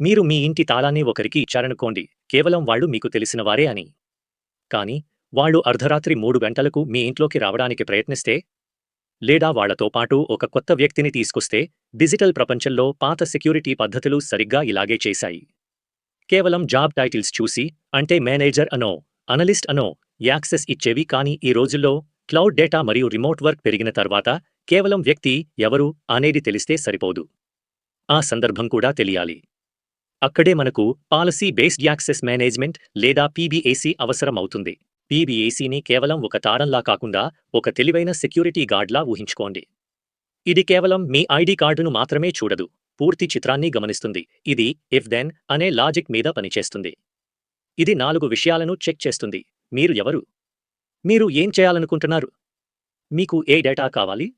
మీరు మీ ఇంటి తాళాన్ని ఒకరికి ఇచ్చారనుకోండి కేవలం వాళ్ళు మీకు తెలిసిన వారే అని. కాని వాళ్ళు అర్ధరాత్రి మూడు గంటలకు మీ ఇంట్లోకి రావడానికి ప్రయత్నిస్తే లేదా వాళ్ళతో పాటు ఒక కొత్త వ్యక్తిని తీసుకొస్తే డిజిటల్ ప్రపంచంలో పాత సెక్యూరిటీ పద్ధతులు సరిగ్గా ఇలాగే చేశాయి. కేవలం జాబ్ టైటిల్స్ చూసి అంటే మేనేజర్ అనో అనలిస్ట్ అనో యాక్సెస్ ఇచ్చేవి కానీ ఈ రోజుల్లో క్లౌడ్ డేటా మరియు రిమోట్ వర్క్ పెరిగిన తర్వాత కేవలం వ్యక్తి ఎవరు అనేది తెలిస్తే సరిపోదు. ఆ సందర్భం కూడా తెలియాలి. అక్కడే మనకు పాలసీ బేస్డ్ యాక్సెస్ మేనేజ్మెంట్ లేదా పీబీఏసీ అవసరం అవుతుంది పీబీఏసీని కేవలం ఒక తారంలా కాకుండా ఒక తెలివైన సెక్యూరిటీ గార్డ్లా ఊహించుకోండి. ఇది కేవలం మీ ఐడి కార్డును మాత్రమే చూడదు పూర్తి చిత్రాన్ని గమనిస్తుంది. ఇది ఇఫ్ దెన్ అనే లాజిక్ మీద పనిచేస్తుంది. ఇది నాలుగు విషయాలను చెక్ చేస్తుంది. మీరు ఎవరు? మీరు ఏం చేయాలనుకుంటున్నారు? మీకు ఏ డేటా కావాలి?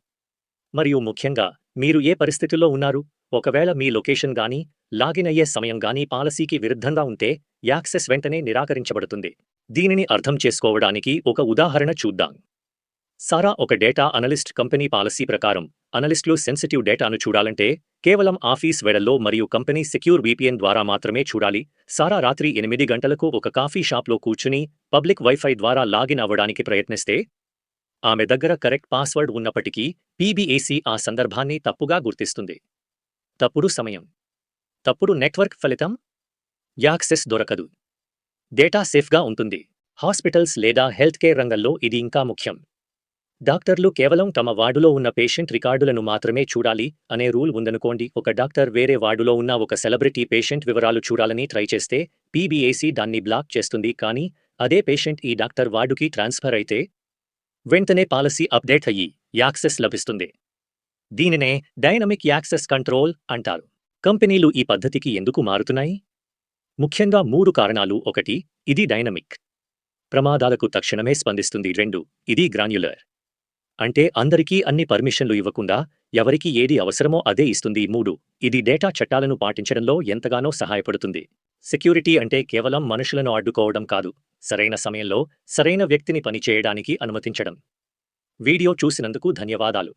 మరియు ముఖ్యంగా మీరు ఏ పరిస్థితుల్లో ఉన్నారు? ఒకవేళ మీ లొకేషన్ గానీ లాగిన్ అయ్యే సమయం గానీ పాలసీకి విరుద్ధంగా ఉంటే యాక్సెస్ వెంటనే నిరాకరించబడుతుంది. దీనిని అర్థం చేసుకోవడానికి ఒక ఉదాహరణ చూద్దాం. సారా ఒక డేటా అనలిస్ట్ కంపెనీ పాలసీ ప్రకారం అనలిస్టులు సెన్సిటివ్ డేటాను చూడాలంటే కేవలం ఆఫీస్ వెడల్లో మరియు కంపెనీ సెక్యూర్ VPN ద్వారా మాత్రమే చూడాలి. సారా రాత్రి ఎనిమిది గంటలకు ఒక కాఫీ షాప్లో కూర్చుని పబ్లిక్ వైఫై ద్వారా లాగిన్ అవ్వడానికి ప్రయత్నిస్తే ఆమె దగ్గర కరెక్ట్ పాస్వర్డ్ ఉన్నప్పటికీ పీబీఏసీ ఆ సందర్భాన్ని తప్పుగా గుర్తిస్తుంది. తప్పుడు సమయం. తప్పుడు నెట్వర్క్ ఫలితం? యాక్సెస్ దొరకదు. డేటా సేఫ్గా ఉంటుంది. హాస్పిటల్స్ లేదా హెల్త్ కేర్ రంగంలో ఇది ఇంకా ముఖ్యం. డాక్టర్లు కేవలం తమ వార్డులో ఉన్న పేషెంట్ రికార్డులను మాత్రమే చూడాలి అనే రూల్ ఉందనుకోండి. ఒక డాక్టర్ వేరే వార్డులో ఉన్న ఒక సెలబ్రిటీ పేషెంట్ వివరాలు చూడాలని ట్రై చేస్తే పీబీఏసీ దాన్ని బ్లాక్ చేస్తుంది. కానీ అదే పేషెంట్ ఈ డాక్టర్ వార్డుకి ట్రాన్స్ఫర్ అయితే వెంటనే పాలసీ అప్డేట్ అయ్యి యాక్సెస్ లభిస్తుంది. దీనినే డైనమిక్ యాక్సెస్ కంట్రోల్ అంటారు. కంపెనీలు ఈ పద్ధతికి ఎందుకు మారుతున్నాయి? ముఖ్యంగా మూడు కారణాలు. ఒకటి ఇది డైనమిక్. ప్రమాదాలకు తక్షణమే స్పందిస్తుంది. రెండు ఇది గ్రాన్యులర్. అంటే అందరికీ అన్ని పర్మిషన్లు ఇవ్వకుండా ఎవరికి ఏది అవసరమో అదే ఇస్తుంది. మూడు ఇది డేటా చట్టాలను పాటించడంలో ఎంతగానో సహాయపడుతుంది. సెక్యూరిటీ అంటే కేవలం మనుషులను అడ్డుకోవడం కాదు సరైన సమయంలో సరైన వ్యక్తిని పనిచేయడానికి అనుమతించడం. వీడియో చూసినందుకు ధన్యవాదాలు.